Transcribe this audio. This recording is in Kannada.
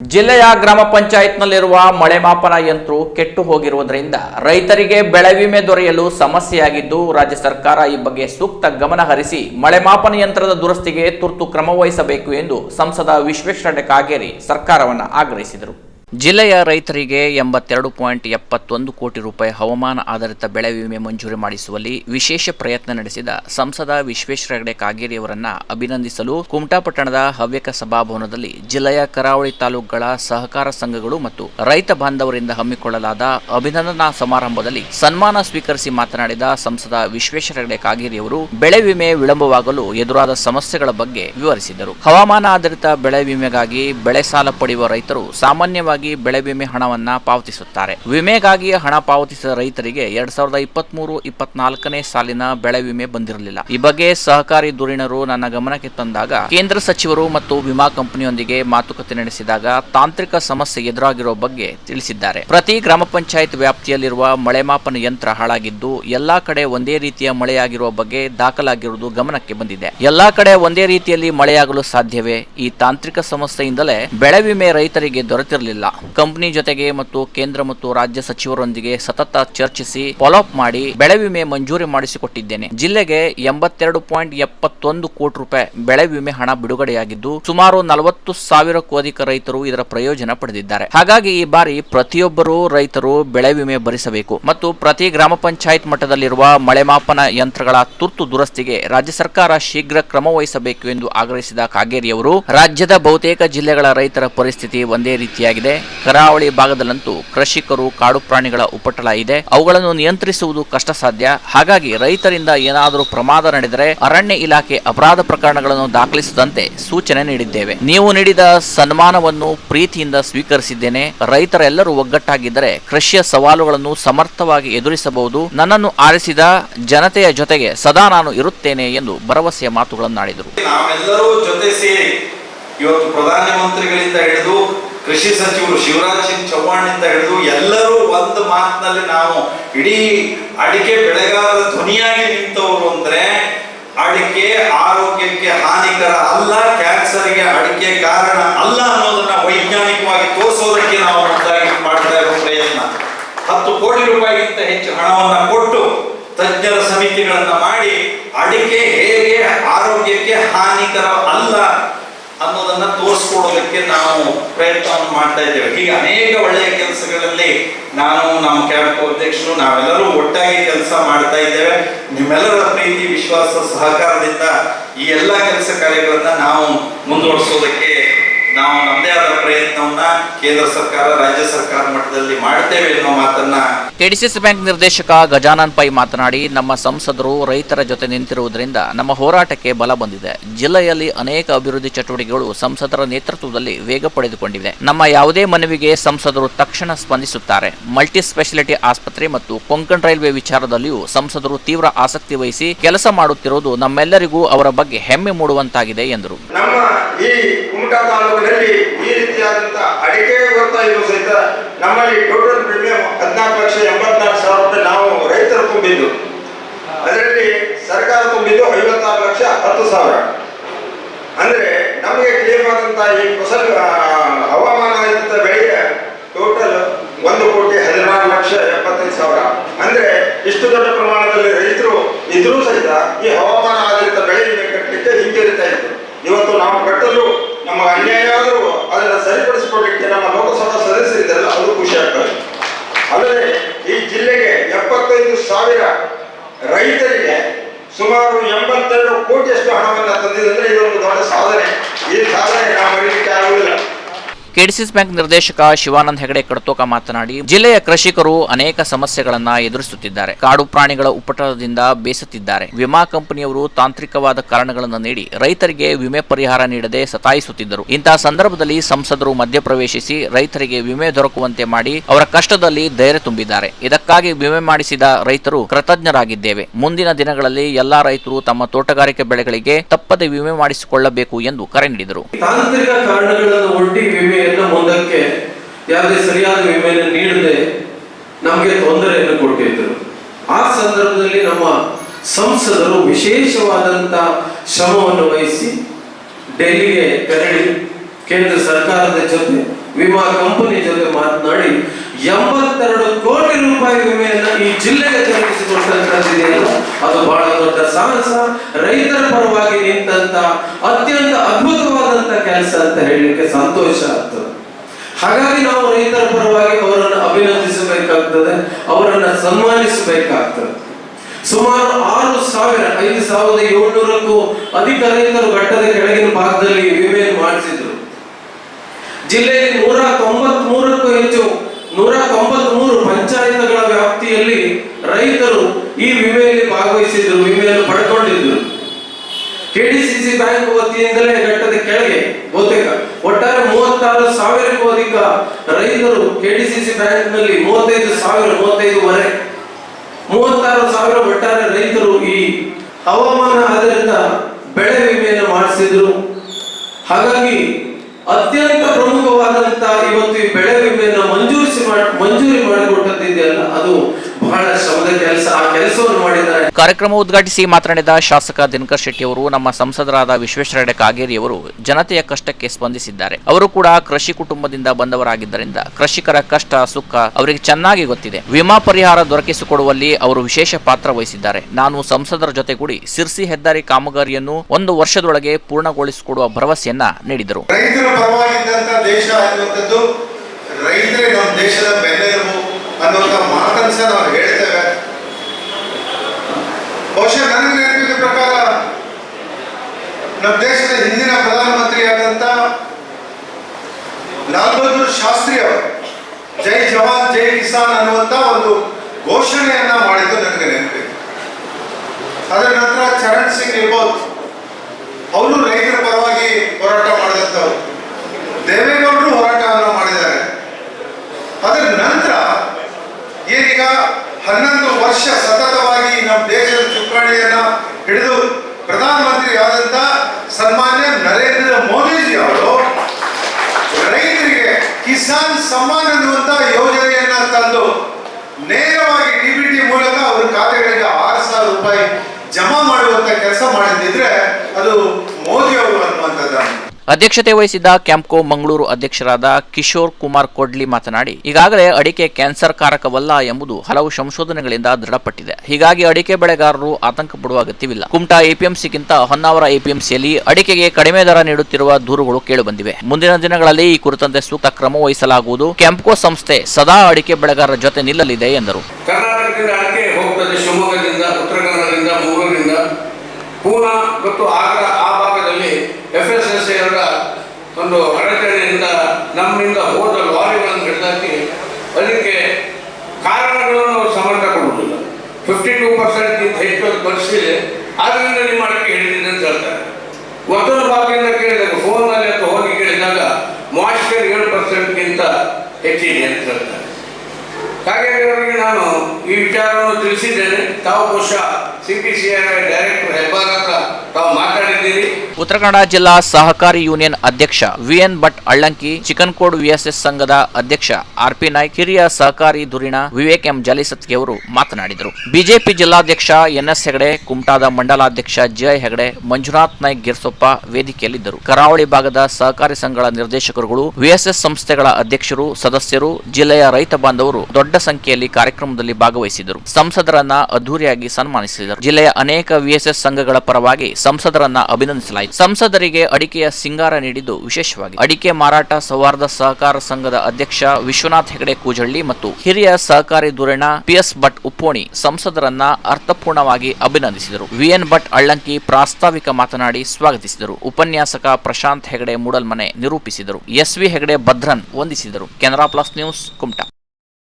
ಜಿಲ್ಲೆಯ ಗ್ರಾಮ ಪಂಚಾಯತ್ನಲ್ಲಿರುವ ಮಳೆ ಮಾಪನ ಯಂತ್ರ ಕೆಟ್ಟು ಹೋಗಿರುವುದರಿಂದ ರೈತರಿಗೆ ಬೆಳೆ ವಿಮೆ ದೊರೆಯಲು ಸಮಸ್ಯೆಯಾಗಿದ್ದು, ರಾಜ್ಯ ಸರ್ಕಾರ ಈ ಬಗ್ಗೆ ಸೂಕ್ತ ಗಮನ ಹರಿಸಿ ಮಳೆ ಮಾಪನ ಯಂತ್ರದ ದುರಸ್ತಿಗೆ ತುರ್ತು ಕ್ರಮ ವಹಿಸಬೇಕು ಎಂದು ಸಂಸದ ವಿಶ್ವೇಶ್ವರ ಕಾಗೇರಿ ಸರ್ಕಾರವನ್ನು ಆಗ್ರಹಿಸಿದರು. ಜಿಲ್ಲೆಯ ರೈತರಿಗೆ ಎಂಬತ್ತೆರಡು ಪಾಯಿಂಟ್ ಎಪ್ಪತ್ತೊಂದು ಕೋಟಿ ರೂಪಾಯಿ ಹವಾಮಾನ ಆಧಾರಿತ ಬೆಳೆ ವಿಮೆ ಮಂಜೂರಿ ಮಾಡಿಸುವಲ್ಲಿ ವಿಶೇಷ ಪ್ರಯತ್ನ ನಡೆಸಿದ ಸಂಸದ ವಿಶ್ವೇಶ್ವರ ಹೆಗಡೆ ಕಾಗೇರಿಯವರನ್ನ ಅಭಿನಂದಿಸಲು ಕುಮಟಾಪಟ್ಟಣದ ಹವ್ಯಕ ಸಭಾಭವನದಲ್ಲಿ ಜಿಲ್ಲೆಯ ಕರಾವಳಿ ತಾಲೂಕುಗಳ ಸಹಕಾರ ಸಂಘಗಳು ಮತ್ತು ರೈತ ಬಾಂಧವರಿಂದ ಹಮ್ಮಿಕೊಳ್ಳಲಾದ ಅಭಿನಂದನಾ ಸಮಾರಂಭದಲ್ಲಿ ಸನ್ಮಾನ ಸ್ವೀಕರಿಸಿ ಮಾತನಾಡಿದ ಸಂಸದ ವಿಶ್ವೇಶ್ವರ ಹೆಗಡೆ ಕಾಗೇರಿಯವರು ಬೆಳೆ ವಿಮೆ ವಿಳಂಬವಾಗಲು ಎದುರಾದ ಸಮಸ್ಯೆಗಳ ಬಗ್ಗೆ ವಿವರಿಸಿದರು. ಹವಾಮಾನ ಆಧಾರಿತ ಬೆಳೆ ವಿಮೆಗಾಗಿ ಬೆಳೆ ಸಾಲ ಪಡೆಯುವ ರೈತರು ಸಾಮಾನ್ಯವಾಗಿ ಬೆಳೆ ವಿಮೆ ಹಣವನ್ನ ಪಾವತಿಸುತ್ತಾರೆ. ವಿಮೆಗಾಗಿ ಹಣ ಪಾವತಿಸಿದ ರೈತರಿಗೆ ಎರಡ್ ಸಾವಿರದ ಇಪ್ಪತ್ತ್ ಮೂರು ಇಪ್ಪತ್ನಾಲ್ಕನೇ ಸಾಲಿನ ಬೆಳೆ ವಿಮೆ ಬಂದಿರಲಿಲ್ಲ. ಈ ಬಗ್ಗೆ ಸಹಕಾರಿ ಧುರೀಣರು ನನ್ನ ಗಮನಕ್ಕೆ ತಂದಾಗ ಕೇಂದ್ರ ಸಚಿವರು ಮತ್ತು ವಿಮಾ ಕಂಪನಿಯೊಂದಿಗೆ ಮಾತುಕತೆ ನಡೆಸಿದಾಗ ತಾಂತ್ರಿಕ ಸಮಸ್ಯೆ ಎದುರಾಗಿರುವ ಬಗ್ಗೆ ತಿಳಿಸಿದ್ದಾರೆ. ಪ್ರತಿ ಗ್ರಾಮ ಪಂಚಾಯತ್ ವ್ಯಾಪ್ತಿಯಲ್ಲಿರುವ ಮಳೆ ಮಾಪನ ಯಂತ್ರ ಹಾಳಾಗಿದ್ದು, ಎಲ್ಲಾ ಕಡೆ ಒಂದೇ ರೀತಿಯ ಮಳೆಯಾಗಿರುವ ಬಗ್ಗೆ ದಾಖಲಾಗಿರುವುದು ಗಮನಕ್ಕೆ ಬಂದಿದೆ. ಎಲ್ಲಾ ಕಡೆ ಒಂದೇ ರೀತಿಯಲ್ಲಿ ಮಳೆಯಾಗಲು ಸಾಧ್ಯವೇ? ಈ ತಾಂತ್ರಿಕ ಸಮಸ್ಯೆಯಿಂದಲೇ ಬೆಳೆ ವಿಮೆ ರೈತರಿಗೆ ದೊರೆತಿರಲಿಲ್ಲ. ಕಂಪನಿ ಜೊತೆಗೆ ಮತ್ತು ಕೇಂದ್ರ ಮತ್ತು ರಾಜ್ಯ ಸಚಿವರೊಂದಿಗೆ ಸತತ ಚರ್ಚಿಸಿ ಫಾಲೋಅಪ್ ಮಾಡಿ ಬೆಳೆ ವಿಮೆ ಮಂಜೂರಿ ಮಾಡಿಸಿಕೊಟ್ಟಿದ್ದೇನೆ. ಜಿಲ್ಲೆಗೆ ಎಂಬತ್ತೆರಡು ಪಾಯಿಂಟ್ ಎಪ್ಪತ್ತೊಂದು ಕೋಟಿ ರೂಪಾಯಿ ಬೆಳೆ ವಿಮೆ ಹಣ ಬಿಡುಗಡೆಯಾಗಿದ್ದು, ಸುಮಾರು ನಲವತ್ತು ಸಾವಿರಕ್ಕೂ ಅಧಿಕ ರೈತರು ಇದರ ಪ್ರಯೋಜನ ಪಡೆದಿದ್ದಾರೆ. ಹಾಗಾಗಿ ಈ ಬಾರಿ ಪ್ರತಿಯೊಬ್ಬರು ರೈತರು ಬೆಳೆ ವಿಮೆ ಭರಿಸಬೇಕು ಮತ್ತು ಪ್ರತಿ ಗ್ರಾಮ ಪಂಚಾಯತ್ ಮಟ್ಟದಲ್ಲಿರುವ ಮಳೆ ಮಾಪನ ಯಂತ್ರಗಳ ತುರ್ತು ದುರಸ್ತಿಗೆ ರಾಜ್ಯ ಸರ್ಕಾರ ಶೀಘ್ರ ಕ್ರಮ ವಹಿಸಬೇಕು ಎಂದು ಆಗ್ರಹಿಸಿದ ಕಾಗೇರಿಯವರು, ರಾಜ್ಯದ ಬಹುತೇಕ ಜಿಲ್ಲೆಗಳ ರೈತರ ಪರಿಸ್ಥಿತಿ ಒಂದೇ ರೀತಿಯಾಗಿದೆ. ಕರಾವಳಿ ಭಾಗದಲ್ಲಂತೂ ಕೃಷಿಕರು ಕಾಡು ಪ್ರಾಣಿಗಳ ಉಪಟಳ ಇದೆ. ಅವುಗಳನ್ನು ನಿಯಂತ್ರಿಸುವುದು ಕಷ್ಟ ಸಾಧ್ಯ ಹಾಗಾಗಿ ರೈತರಿಂದ ಏನಾದರೂ ಪ್ರಮಾದ ನಡೆದರೆ ಅರಣ್ಯ ಇಲಾಖೆ ಅಪರಾಧ ಪ್ರಕರಣಗಳನ್ನು ದಾಖಲಿಸದಂತೆ ಸೂಚನೆ ನೀಡಿದ್ದೇವೆ. ನೀವು ನೀಡಿದ ಸನ್ಮಾನವನ್ನು ಪ್ರೀತಿಯಿಂದ ಸ್ವೀಕರಿಸಿದ್ದೇನೆ. ರೈತರೆಲ್ಲರೂ ಒಗ್ಗಟ್ಟಾಗಿದ್ದರೆ ಕೃಷಿಯ ಸವಾಲುಗಳನ್ನು ಸಮರ್ಥವಾಗಿ ಎದುರಿಸಬಹುದು. ನನ್ನನ್ನು ಆರಿಸಿದ ಜನತೆಯ ಜೊತೆಗೆ ಸದಾ ನಾನು ಇರುತ್ತೇನೆ ಎಂದು ಭರವಸೆಯ ಮಾತುಗಳನ್ನಾಡಿದರು. ಇವತ್ತು ಪ್ರಧಾನಮಂತ್ರಿಗಳಿಂದ ಹಿಡಿದು ಕೃಷಿ ಸಚಿವರು ಶಿವರಾಜ್ ಸಿಂಗ್ ಚೌಹಾಣ್ ಅಂತ ಹಿಡಿದು ಎಲ್ಲರೂ ಒಂದು ಮಾತಿನಲ್ಲಿ ನಾವು ಇಡೀ ಅಡಿಕೆ ಬೆಳೆಗಾರರ ಧ್ವನಿಯಾಗಿ ನಿಂತವರು ಅಂದ್ರೆ ಅಡಿಕೆ ಆರೋಗ್ಯಕ್ಕೆ ಹಾನಿಕರ ಅಲ್ಲ, ಕ್ಯಾನ್ಸರ್ಗೆ ಅಡಿಕೆ ಕಾರಣ ಅಲ್ಲ ಅನ್ನೋದನ್ನ ವೈಜ್ಞಾನಿಕವಾಗಿ ತೋರಿಸೋದಕ್ಕೆ ನಾವು ಮುಂದಾಗಿ ಮಾಡ್ತಾ ಇರೋ ಪ್ರಯತ್ನ. ಹತ್ತು ಕೋಟಿ ರೂಪಾಯಿಗಿಂತ ಹೆಚ್ಚು ಹಣವನ್ನ ಕೊಟ್ಟು ತಜ್ಞರ ಸಮಿತಿಗಳನ್ನ ಮಾಡಿ ಅಡಿಕೆ ಹೇಗೆ ಆರೋಗ್ಯಕ್ಕೆ ಹಾನಿಕರ ಅಲ್ಲ ಅನ್ನೋದನ್ನ ತೋರಿಸ್ಕೊಡೋದಕ್ಕೆ ನಾವು ಪ್ರಯತ್ನವನ್ನು ಮಾಡ್ತಾ ಇದ್ದೇವೆ. ಹೀಗೆ ಅನೇಕ ಒಳ್ಳೆಯ ಕೆಲಸಗಳಲ್ಲಿ ನಾನು, ನಮ್ಮ ಕ್ಯಾಂಪ್ ಅಧ್ಯಕ್ಷರು, ನಾವೆಲ್ಲರೂ ಒಟ್ಟಾಗಿ ಕೆಲಸ ಮಾಡ್ತಾ ಇದ್ದೇವೆ. ನಿಮ್ಮೆಲ್ಲರ ಪ್ರೀತಿ, ವಿಶ್ವಾಸ, ಸಹಕಾರದಿಂದ ಈ ಎಲ್ಲ ಕೆಲಸ ಕಾರ್ಯಗಳನ್ನ ನಾವು ಮುಂದುವರಿಸೋದಕ್ಕೆ ನಾವು ನಮ್ಮದೇ ಆದ ಪ್ರಯತ್ನವನ್ನ ಕೇಂದ್ರ ಸರ್ಕಾರ ರಾಜ್ಯ ಸರ್ಕಾರ ಮಟ್ಟದಲ್ಲಿ ಮಾಡುತ್ತೇವೆ ಎನ್ನುವ ಮಾತನ್ನ ಕೆಡಿಸಿಸಿ ಬ್ಯಾಂಕ್ ನಿರ್ದೇಶಕ ಗಜಾನನ್ ಪೈ ಮಾತನಾಡಿ ನಮ್ಮ ಸಂಸದರು ರೈತರ ಜೊತೆ ನಿಂತಿರುವುದರಿಂದ ನಮ್ಮ ಹೋರಾಟಕ್ಕೆ ಬಲ ಬಂದಿದೆ. ಜಿಲ್ಲೆಯಲ್ಲಿ ಅನೇಕ ಅಭಿವೃದ್ಧಿ ಚಟುವಟಿಕೆಗಳು ಸಂಸದರ ನೇತೃತ್ವದಲ್ಲಿ ವೇಗ ಪಡೆದುಕೊಂಡಿವೆ. ನಮ್ಮ ಯಾವುದೇ ಮನವಿಗೆ ಸಂಸದರು ತಕ್ಷಣ ಸ್ಪಂದಿಸುತ್ತಾರೆ. ಮಲ್ಟಿ ಸ್ಪೆಷಾಲಿಟಿ ಆಸ್ಪತ್ರೆ ಮತ್ತು ಕೊಂಕಣ್ ರೈಲ್ವೆ ವಿಚಾರದಲ್ಲಿಯೂ ಸಂಸದರು ತೀವ್ರ ಆಸಕ್ತಿ ವಹಿಸಿ ಕೆಲಸ ಮಾಡುತ್ತಿರುವುದು ನಮ್ಮೆಲ್ಲರಿಗೂ ಅವರ ಬಗ್ಗೆ ಹೆಮ್ಮೆ ಮೂಡುವಂತಾಗಿದೆ ಎಂದರು. ಕುಮಟಾ ತಾಲೂಕಿನಲ್ಲಿ ಈ ರೀತಿಯಾದಂತಹ ಅಡಿಕೆ ಬರ್ತಾ ಇರೋ ಸಹಿತ ನಮ್ಮಲ್ಲಿ ಟೋಟಲ್ ಪ್ರೀಮಿಯಂ ಹದಿನಾಲ್ಕು ಲಕ್ಷ ಎಂಬತ್ನಾಲ್ಕು ಸಾವಿರ ರೂಪಾಯಿ ನಾವು ರೈತರು ತುಂಬಿದ್ದು. ಅದರಲ್ಲಿ ಸರ್ಕಾರ ತುಂಬಿದ್ದು ಐವತ್ತಾರು ಲಕ್ಷ ಹತ್ತು ಸಾವಿರ. ಅಂದ್ರೆ ನಮಗೆ ಕ್ಲೇಮ್ ಆದಂತ ಈ ಫಸಲ್ ಹವಾಮಾನ ಬೆಳೆಯ ಟೋಟಲ್ ಒಂದು ಕೋಟಿ ಹದಿನಾರು ಲಕ್ಷ ಎಪ್ಪತ್ತೈದು ಸಾವಿರ. ಅಂದ್ರೆ ಇಷ್ಟು ದೊಡ್ಡ ಪ್ರಮಾಣದಲ್ಲಿ ರೈತರು ಇದ್ರೂ ಸಹಿತ ಈ ಹವಾಮಾನ ಆಧಾರಿತ ಬೆಳೆ ವಿಮೆ ಕಟ್ಟಲಿಕ್ಕೆ ಹಿಂಜರಿತಾ ಇತ್ತು ಇವತ್ತು ನಾವು ಕಟ್ಟಲು ನಮಗೆ ಅನ್ಯಾಯ ಆದರೂ ಅದನ್ನು ಸರಿಪಡಿಸಿಕೊಳ್ಳಿಕ್ಕೆ ನಮ್ಮ ಲೋಕಸಭಾ ಸದಸ್ಯರಿದ್ದಲ್ಲ ಅವರು ಖುಷಿ ಆಗ್ತಾರೆ. ಅಲ್ಲದೆ ಈ ಜಿಲ್ಲೆಗೆ ಎಪ್ಪತ್ತೈದು ಸಾವಿರ ರೈತರಿಗೆ ಸುಮಾರು ಎಂಬತ್ತೆರಡು ಕೋಟಿಯಷ್ಟು ಹಣವನ್ನು ತಂದಿದೆ ಇದೊಂದು ದೊಡ್ಡ ಸಾಧನೆ. ಈ ಸಾಧನೆ ನಾವು ಮರೀಲಿಕ್ಕೆ ಆಗುವುದಿಲ್ಲ ಕೆಡಿಸಿಸ್ ಬ್ಯಾಂಕ್ ನಿರ್ದೇಶಕ ಶಿವಾನಂದ್ ಹೆಗಡೆ ಕಡತೋಕ ಮಾತನಾಡಿ, ಜಿಲ್ಲೆಯ ಕೃಷಿಕರು ಅನೇಕ ಸಮಸ್ಯೆಗಳನ್ನ ಎದುರಿಸುತ್ತಿದ್ದಾರೆ. ಕಾಡು ಪ್ರಾಣಿಗಳ ಉಪಟಳದಿಂದ ಬೇಸತ್ತಿದ್ದಾರೆ. ವಿಮಾ ಕಂಪನಿಯವರು ತಾಂತ್ರಿಕವಾದ ಕಾರಣಗಳನ್ನು ನೀಡಿ ರೈತರಿಗೆ ವಿಮೆ ಪರಿಹಾರ ನೀಡದೆ ಸತಾಯಿಸುತ್ತಿದ್ದರು. ಇಂತಹ ಸಂದರ್ಭದಲ್ಲಿ ಸಂಸದರು ಮಧ್ಯಪ್ರವೇಶಿಸಿ ರೈತರಿಗೆ ವಿಮೆ ದೊರಕುವಂತೆ ಮಾಡಿ ಅವರ ಕಷ್ಟದಲ್ಲಿ ಧೈರ್ಯ ತುಂಬಿದ್ದಾರೆ. ಇದಕ್ಕಾಗಿ ವಿಮೆ ಮಾಡಿಸಿದ ರೈತರು ಕೃತಜ್ಞರಾಗಿದ್ದೇವೆ. ಮುಂದಿನ ದಿನಗಳಲ್ಲಿ ಎಲ್ಲಾ ರೈತರು ತಮ್ಮ ತೋಟಗಾರಿಕೆ ಬೆಳೆಗಳಿಗೆ ತಪ್ಪದೆ ವಿಮೆ ಮಾಡಿಸಿಕೊಳ್ಳಬೇಕು ಎಂದು ಕರೆ ನೀಡಿದರು. ತಾಂತ್ರಿಕ ಕಾರಣಗಳನ್ನು ಒಡ್ಡಿ ವಿಮೆಯನ್ನು ಮುಂದಕ್ಕೆ ಯಾವುದೇ ಸರಿಯಾದ ವಿಮೆಯನ್ನು ನೀಡದೆ ನಮಗೆ ತೊಂದರೆಯನ್ನು ಕೊಟ್ಟಿದ್ದರು ಆ ಸಂದರ್ಭದಲ್ಲಿ ನಮ್ಮ ಸಂಸದರು ವಿಶೇಷವಾದಂಥ ಶ್ರಮವನ್ನು ವಹಿಸಿ ಡೆಲ್ಲಿಗೆ ತೆರಳಿ ಕೇಂದ್ರ ಸರ್ಕಾರದ ಜೊತೆ ವಿಮಾ ಕಂಪನಿ ಜೊತೆ ಮಾತನಾಡಿ ಎಂಬತ್ತೆರಡು ಕೋಟಿ ರೂಪಾಯಿ ವಿಮೆಯನ್ನ ಈ ಜಿಲ್ಲೆಗೆ ತಲುಪಿಸಿಕೊಟ್ಟಂತದ್ದಿದೆಯಲ್ಲ ಅದು ಬಹಳ ದೊಡ್ಡ ಸಾಹಸ. ರೈತರ ಪರವಾಗಿ ನಿಂತಂತ ಅತ್ಯಂತ ಅದ್ಭುತವಾದಂತ ಕೆಲಸ ಅಂತ ಹೇಳಲಿಕ್ಕೆ ಸಂತೋಷ ಆಗ್ತದೆ. ಹಾಗಾಗಿ ನಾವು ರೈತರ ಪರವಾಗಿ ಅವರನ್ನು ಅಭಿನಂದಿಸಬೇಕಾಗ್ತದೆ, ಅವರನ್ನ ಸನ್ಮಾನಿಸಬೇಕಾಗ್ತದೆ. ಸುಮಾರು ಆರು ಸಾವಿರ, ಐದು ಸಾವಿರದ ಏಳ್ನೂರಕ್ಕೂ ಅಧಿಕ ರೈತರು ಘಟ್ಟದ ಕೆಳಗಿನ ಭಾಗದಲ್ಲಿ ವಿಮೆಯನ್ನು ಮಾಡಿಸಿದ್ರು. ಜಿಲ್ಲೆಯಲ್ಲಿ ನೂರ ತೊಂಬತ್ಮೂರಕ್ಕೂ ಹೆಚ್ಚು ತೊಂಬತ್ ಮೂರು ಪಂಚಾಯತ್ಗಳ ವ್ಯಾಪ್ತಿಯಲ್ಲಿ ರೈತರು ಈ ವಿಮೆಯಲ್ಲಿ ಭಾಗವಹಿಸಿದ್ರು, ವಿಮೆಯನ್ನು ಪಡ್ಕೊಂಡಿದ್ರು. ಕೆಡಿಸಿಸಿ ಬ್ಯಾಂಕ್ ವತಿಯಿಂದಲೇ ಘಟ್ಟದ ಕೆಳಗೆ ಬಹುತೇಕ, ಒಟ್ಟಾರೆ ಮೂವತ್ತಾರು ಸಾವಿರಕ್ಕೂ ಅಧಿಕ ರೈತರು ಕೆಡಿಸಿಸಿ ಬ್ಯಾಂಕ್ನಲ್ಲಿ ಮೂವತ್ತೈದು ಸಾವಿರ, ಮೂವತ್ತೈದುವರೆ, ಮೂವತ್ತಾರು ಸಾವಿರ ಒಟ್ಟಾರೆ ರೈತರು ಈ ಹವಾಮಾನ ಆಧಾರಿತ ಬೆಳೆ ವಿಮೆಯನ್ನು ಮಾಡಿಸಿದ್ರು. ಹಾಗಾಗಿ ಅತ್ಯಂತ ಪ್ರಮುಖವಾದಂತಹ ಇವತ್ತು ಈ ಬೆಳೆ ವಿಮೆಯನ್ನು ಮಂಜೂರಿಸಿ ಮಾಡ್- ಮಂಜೂರಿ ಮಾಡಿಕೊಟ್ಟದ್ದಿದೆಯಲ್ಲ ಅದು ಬಹಳ ಶ್ರಮದ ಕೆಲಸ ಆ ಕೆಲಸವನ್ನು ಮಾಡಿದ್ದಾರೆ. ಕಾರ್ಯಕ್ರಮ ಉದ್ಘಾಟಿಸಿ ಮಾತನಾಡಿದ ಶಾಸಕ ದಿನಕರ್ ಶೆಟ್ಟಿ ಅವರು ನಮ್ಮ ಸಂಸದರಾದ ವಿಶ್ವೇಶ್ವರ ಕಾಗೇರಿ ಅವರು ಜನತೆಯ ಕಷ್ಟಕ್ಕೆ ಸ್ಪಂದಿಸಿದ್ದಾರೆ. ಅವರು ಕೂಡ ಕೃಷಿ ಕುಟುಂಬದಿಂದ ಬಂದವರಾಗಿದ್ದರಿಂದ ಕೃಷಿಕರ ಕಷ್ಟ ಸುಖ ಅವರಿಗೆ ಚೆನ್ನಾಗಿ ಗೊತ್ತಿದೆ. ವಿಮಾ ಪರಿಹಾರ ದೊರಕಿಸಿಕೊಡುವಲ್ಲಿ ಅವರು ವಿಶೇಷ ಪಾತ್ರ ವಹಿಸಿದ್ದಾರೆ. ನಾನು ಸಂಸದರ ಜೊತೆಗೂಡಿ ಸಿರ್ಸಿ ಹೆದ್ದಾರಿ ಕಾಮಗಾರಿಯನ್ನು ಒಂದು ವರ್ಷದೊಳಗೆ ಪೂರ್ಣಗೊಳಿಸಿಕೊಡುವ ಭರವಸೆಯನ್ನ ನೀಡಿದರು. ಅನ್ನುವಂಥ ಮಾತನ್ನು ಸಹ ನಾವು ಹೇಳ್ತೇವೆ. ಬಹುಶಃ ನನಗೆ ನೆನಪಿದ ಪ್ರಕಾರ ನಮ್ಮ ದೇಶದ ಹಿಂದಿನ ಪ್ರಧಾನಮಂತ್ರಿಯಾದಂಥ ಲಾಲ್ ಬಹದ್ದೂರ್ ಶಾಸ್ತ್ರಿ ಅವರು ಜೈ ಜವಾನ್, ಜೈ ಕಿಸಾನ್ ಅನ್ನುವಂತ ಒಂದು ಘೋಷಣೆಯನ್ನ ಮಾಡಿದ್ದು ನನಗೆ ನೆನಪಿದೆ. ಅದರ ನಂತರ ಚರಣ್ ಸಿಂಗ್ ಇರ್ಬೋದು. ಅವರು ರೈತರ ಪರವಾಗಿ ಸಮ್ಮಾನ್ ಅನ್ನುವಂತ ಯೋಜನೆಯನ್ನ ತಂದು ನೇರವಾಗಿ ಡಿಬಿಟಿ ಮೂಲಕ ಅವ್ರ ಖಾತೆಗಳಿಗೆ ಆರು ಸಾವಿರ ರೂಪಾಯಿ ಜಮಾ ಮಾಡುವಂತ ಕೆಲಸ ಮಾಡಿದ್ರೆ ಅದು ಮೋದಿ ಅವರು ಅನ್ನುವಂಥದ್ದನ್ನು. ಅಧ್ಯಕ್ಷತೆ ವಹಿಸಿದ್ದ ಕ್ಯಾಂಪ್ಕೋ ಮಂಗಳೂರು ಅಧ್ಯಕ್ಷರಾದ ಕಿಶೋರ್ ಕುಮಾರ್ ಕೊಡ್ಲಿ ಮಾತನಾಡಿ, ಈಗಾಗಲೇ ಅಡಿಕೆ ಕ್ಯಾನ್ಸರ್ ಕಾರಕವಲ್ಲ ಎಂಬುದು ಹಲವು ಸಂಶೋಧನೆಗಳಿಂದ ದೃಢಪಟ್ಟಿದೆ. ಹೀಗಾಗಿ ಅಡಿಕೆ ಬೆಳೆಗಾರರು ಆತಂಕ ಪಡುವ ಅಗತ್ಯವಿಲ್ಲ. ಕುಮಟಾ ಎಪಿಎಂಸಿಗಿಂತ ಹೊನ್ನಾವರ ಎಪಿಎಂಸಿಯಲ್ಲಿ ಅಡಿಕೆಗೆ ಕಡಿಮೆ ದರ ನೀಡುತ್ತಿರುವ ದೂರುಗಳು ಕೇಳಿಬಂದಿವೆ. ಮುಂದಿನ ದಿನಗಳಲ್ಲಿ ಈ ಕುರಿತಂತೆ ಸೂಕ್ತ ಕ್ರಮ ವಹಿಸಲಾಗುವುದು. ಕ್ಯಾಂಪ್ಕೋ ಸಂಸ್ಥೆ ಸದಾ ಅಡಿಕೆ ಬೆಳೆಗಾರರ ಜೊತೆ ನಿಲ್ಲಲಿದೆ ಎಂದರು. ಶಿವಮೊಗ್ಗದಿಂದ ಉತ್ತರ ಕನ್ನಡದಿಂದ ಮಂಗಳೂರಿನಿಂದ ಪೂನಾ ಮತ್ತು ಆಗ್ರಾ ಆ ಭಾಗದಲ್ಲಿ ಎಫ್ ಎಸ್ ಎಸ್ ಅವರ ಒಂದು ಅಡಚಣೆಯಿಂದ ನಮ್ಮಿಂದ ಹೋದ ಲಾರಿಗಳನ್ನು ಹಿಡಿದಾಕಿ ಅದಕ್ಕೆ ಕಾರಣಗಳನ್ನು ಅವರು ಸಮರ್ಥ ಕೊಡುವುದಿಲ್ಲ ಫಿಫ್ಟಿ ಟೂ ಪರ್ಸೆಂಟ್ಗಿಂತ ಹೆಚ್ಚು ಅದು ಪರಿಸ್ಥಿತಿ ಆದ್ದರಿಂದ ನಿಮ್ಮ ಅಡಿಕೆ ಹಿಡಿದಿದೆ ಅಂತ ಹೇಳ್ತಾರೆ ಮತ್ತೊಂದು ಬಾಕಿಯನ್ನು ಕೇಳಿದಾಗ, ಫೋನಲ್ಲಿ ಅಥವಾ ಹೋಗಿ ಕೇಳಿದಾಗ ಮಾಯಿಶ್ಚರ್ ಏಳು ಪರ್ಸೆಂಟ್ಗಿಂತ ಹೆಚ್ಚಿದೆ ಅಂತ ಹೇಳ್ತಾರೆ. ಹಾಗಾಗಿ ಅವರಿಗೆ ನಾನು ಈ ವಿಚಾರವನ್ನು ತಿಳಿಸಿದ್ದೇನೆ. ತಾವು ಬಹುಶಃ C P C director Hebbar ಹತ್ರ ಉತ್ತರ ಕನ್ನಡ ಜಿಲ್ಲಾ ಸಹಕಾರಿ ಯೂನಿಯನ್ ಅಧ್ಯಕ್ಷ V N Bhat Allanki Chikankod VSS ಸಂಘದ ಅಧ್ಯಕ್ಷ ಆರ್ಪಿ ನಾಯ್ಕ್, ಹಿರಿಯ ಸಹಕಾರಿ ಧುರೀಣ ವಿವೇಕ್ ಎಂ ಜಲಿಸತ್ಗೆ ಅವರು ಮಾತನಾಡಿದರು. ಬಿಜೆಪಿ ಜಿಲ್ಲಾಧ್ಯಕ್ಷ ಎನ್ಎಸ್ ಹೆಗಡೆ, ಕುಮಟಾದ ಮಂಡಲಾಧ್ಯಕ್ಷ ಜಯ ಹೆಗಡೆ, ಮಂಜುನಾಥ್ ನಾಯ್ಕ್ ಗಿರ್ಸೊಪ್ಪ ವೇದಿಕೆಯಲ್ಲಿದ್ದರು. ಕರಾವಳಿ ಭಾಗದ ಸಹಕಾರಿ ಸಂಘಗಳ ನಿರ್ದೇಶಕರುಗಳು, ವಿಎಸ್ಎಸ್ ಸಂಸ್ಥೆಗಳ ಅಧ್ಯಕ್ಷರು, ಸದಸ್ಯರು, ಜಿಲ್ಲೆಯ ರೈತ ಬಾಂಧವರು ದೊಡ್ಡ ಸಂಖ್ಯೆಯಲ್ಲಿ ಕಾರ್ಯಕ್ರಮದಲ್ಲಿ ಭಾಗವಹಿಸಿದರು. ಸಂಸದರನ್ನ ಅದ್ದೂರಿಯಾಗಿ ಸನ್ಮಾನಿಸಿದರು. ಜಿಲ್ಲೆಯ ಅನೇಕ ವಿಎಸ್ಎಸ್ ಸಂಘಗಳ ಪರವಾಗಿ ಸಂಸದರನ್ನ ಅಭಿನಂದಿಸಲಾಯಿತು. ಸಂಸದರಿಗೆ ಅಡಿಕೆಯ ಸಿಂಗಾರ ನೀಡಿದ್ದು ವಿಶೇಷವಾಗಿ. ಅಡಿಕೆ ಮಾರಾಟ ಸೌಹಾರ್ದ ಸಹಕಾರ ಸಂಘದ ಅಧ್ಯಕ್ಷ ವಿಶ್ವನಾಥ್ ಹೆಗಡೆ ಕೂಜಳ್ಳಿ ಮತ್ತು ಹಿರಿಯ ಸಹಕಾರಿ ಧುರೀಣ ಪಿಎಸ್ ಭಟ್ ಉಪ್ಪೋಣಿ ಸಂಸದರನ್ನ ಅರ್ಥಪೂರ್ಣವಾಗಿ ಅಭಿನಂದಿಸಿದರು. ವಿಎನ್ ಭಟ್ ಅಳ್ಳಂಕಿ ಪ್ರಾಸ್ತಾವಿಕ ಮಾತನಾಡಿ ಸ್ವಾಗತಿಸಿದರು. ಉಪನ್ಯಾಸಕ ಪ್ರಶಾಂತ್ ಹೆಗಡೆ ಮೂಡಲ್ಮನೆ ನಿರೂಪಿಸಿದರು. ಎಸ್ವಿ ಹೆಗಡೆ ಭದ್ರನ್ ವಂದಿಸಿದರು. Canara plus news Kumta.